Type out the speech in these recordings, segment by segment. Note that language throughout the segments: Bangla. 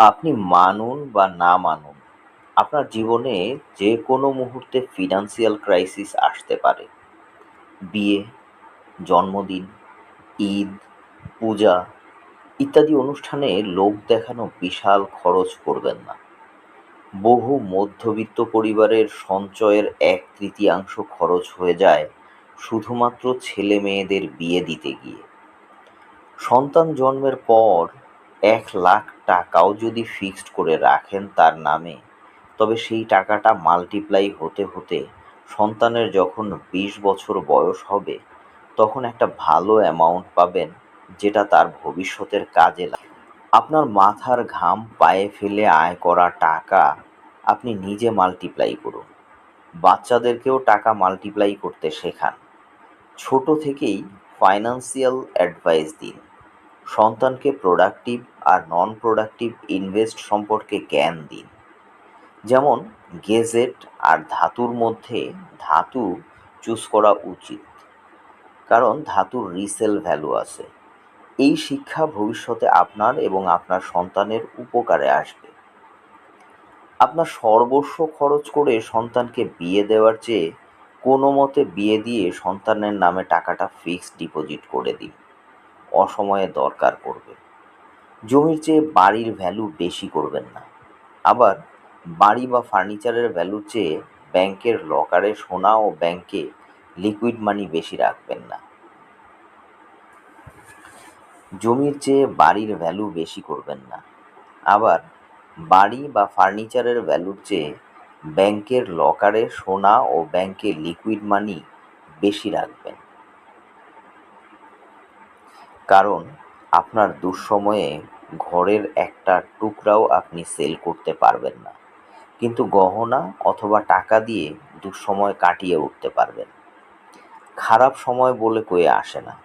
আপনি মানুন বা না মানুন, আপনার জীবনে যে কোনো মুহূর্তে ফিনান্সিয়াল ক্রাইসিস আসতে পারে। বিয়ে, জন্মদিন, ঈদ, পূজা ইত্যাদি অনুষ্ঠানে লোক দেখানো বিশাল খরচ করবেন না। বহু মধ্যবিত্ত পরিবারের সঞ্চয়ের এক তৃতীয়াংশ খরচ হয়ে যায় শুধুমাত্র ছেলে মেয়েদের বিয়ে দিতে গিয়ে। সন্তান জন্মের পর এক লাখ টাকাও যদি ফিক্সড করে রাখেন তার নামে, তবে সেই টাকাটা মাল্টিপ্লাই হতে হতে সন্তানের যখন বিশ বছর বয়স হবে, তখন একটা ভালো অ্যামাউন্ট পাবেন যেটা তার ভবিষ্যতের কাজে লাগে। আপনার মাথার ঘাম পায়ে ফেলে আয় করা টাকা আপনি নিজে মাল্টিপ্লাই করুন। বাচ্চাদেরকেও টাকা মাল্টিপ্লাই করতে শেখান। ছোট থেকেই ফাইন্যান্সিয়াল অ্যাডভাইস দিন। সন্তানকে প্রোডাক্টিভ আর নন প্রোডাক্টিভ ইনভেস্ট সম্পর্কে জ্ঞান দিন। যেমন গেজেট আর ধাতুর মধ্যে ধাতু চুজ করা উচিত, কারণ ধাতুর রিসেল ভ্যালু আছে। এই শিক্ষা ভবিষ্যতে আপনার এবং আপনার সন্তানের উপকারে আসবে। আপনার সর্বস্ব খরচ করে সন্তানকে বিয়ে দেওয়ার চেয়ে কোনো মতে বিয়ে দিয়ে সন্তানের নামে টাকাটা ফিক্সড ডিপোজিট করে দিন। অসময়ে দরকার পড়বে। জমির চেয়ে বাড়ির ভ্যালু বেশি করবেন না। আবার বাড়ি বা ফার্নিচারের ভ্যালুর চেয়ে ব্যাংকের লকারে সোনা ও ব্যাংকে লিকুইড মানি বেশি রাখবেন না। জমির চেয়ে বাড়ির ভ্যালু বেশি করবেন না। আবার বাড়ি বা ফার্নিচারের ভ্যালুর চেয়ে ব্যাংকের লকারে সোনা ও ব্যাংকে লিকুইড মানি বেশি রাখবেন। কারণ আপনার দুঃসময়ে ঘরের একটা টুকরাও আপনি সেল করতে পারবেন না। কিন্তু গহনা অথবা টাকা দিয়ে দুঃসময় কাটিয়ে উঠতে পারবেন। খারাপ সময় বলে কয়ে আসে না।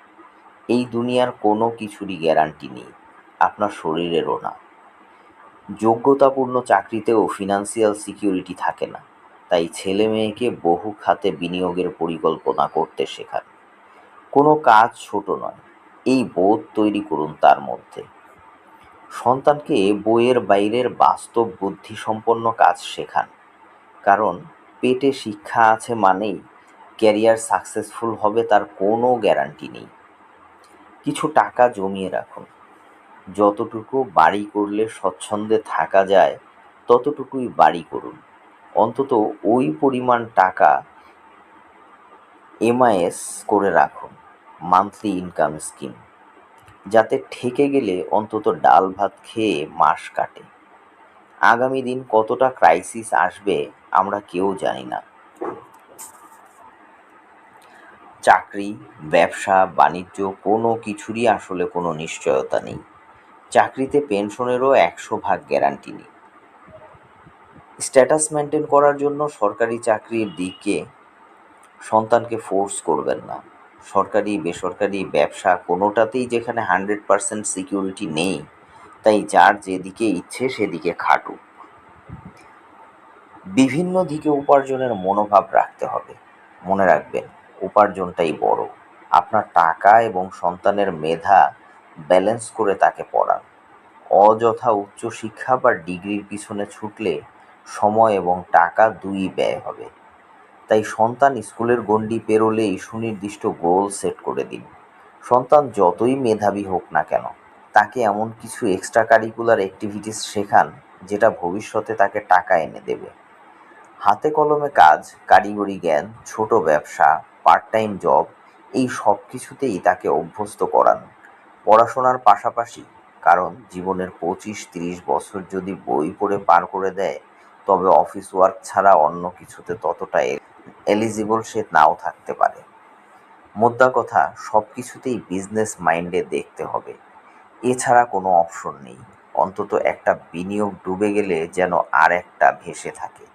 এই দুনিয়ার কোনো কিছুরই গ্যারান্টি নেই। আপনার শরীরেরও না। যোগ্যতাপূর্ণ চাকরিতেও ফিনান্সিয়াল সিকিউরিটি থাকে না। তাই ছেলে মেয়েকে বহু খাতে বিনিয়োগের পরিকল্পনা করতে শেখান। কোনো কাজ ছোট নয়। এই বোধ তৈরি করুন তার মধ্যে। সন্তানকে বইয়ের বাইরের বাস্তব বুদ্ধিসম্পন্ন কাজ শেখান। কারণ পেটে শিক্ষা আছে মানেই ক্যারিয়ার সাকসেসফুল হবে তার কোনো গ্যারান্টি নেই। কিছু টাকা জমিয়ে রাখুন। যতটুকু বাড়ি করলে স্বচ্ছন্দে থাকা যায়, ততটুকুই বাড়ি করুন। অন্তত ওই পরিমাণ টাকা এমআইএস করে রাখুন। মান্থলি ইনকাম স্কিম যাতে ঠেকে গেলে অন্তত ডাল ভাত খেয়ে মাস কাটে। আগামী দিন কতটা ক্রাইসিস আসবে আমরা কেউ জানি না। চাকরি, ব্যবসা, বাণিজ্য কোনো কিছুরই আসলে কোনো নিশ্চয়তা নেই। চাকরিতে পেনশনেরও একশো ভাগ গ্যারান্টি নেই। স্ট্যাটাস মেনটেন করার জন্য সরকারি চাকরির দিকে সন্তানকে ফোর্স করবেন না। সরকারি, বেসরকারি ব্যবসা কোনোটাতেই যেখানে হান্ড্রেড পারসেন্ট সিকিউরিটি নেই, তাই যার যেদিকে ইচ্ছে সেদিকে খাটুক। বিভিন্ন দিকে উপার্জনের মনোভাব রাখতে হবে। মনে রাখবেন, উপার্জনটাই বড়। আপনার টাকা এবং সন্তানের মেধা ব্যালেন্স করে তাকে পড়ান। অযথা উচ্চশিক্ষা বা ডিগ্রির পিছনে ছুটলে সময় এবং টাকা দুই ব্যয় হবে। তাই সন্তান স্কুলের গণ্ডি পেরোলেই সুনির্দিষ্ট গোল সেট করে দিন। সন্তান যতই মেধাবী হোক না কেন, তাকে এমন কিছু এক্সট্রা কারিকুলার অ্যাক্টিভিটিস শেখান যেটা ভবিষ্যতে তাকে টাকা এনে দেবে। হাতে কলমে কাজ, কারিগরি জ্ঞান, ছোট ব্যবসা পার্ট টাইম জব এই সব কিছুতেই তাকে অভ্যস্ত করান। পড়াশোনার পাশাপাশি, কারণ জীবনের পঁচিশ তিরিশ বছর যদি বই পড়ে পার করে দেয়, তবে অফিস ওয়ার্ক ছাড়া অন্য কিছুতে ততটা এলিজিবল সে নাও থাকতে পারে। মোদ্দা কথা সব কিছুতেই বিজনেস মাইন্ডে দেখতে হবে। এছাড়া কোনো অপশন নেই। অন্তত একটা বিনিয়োগ ডুবে গেলে যেন আর একটা ভেসে থাকে।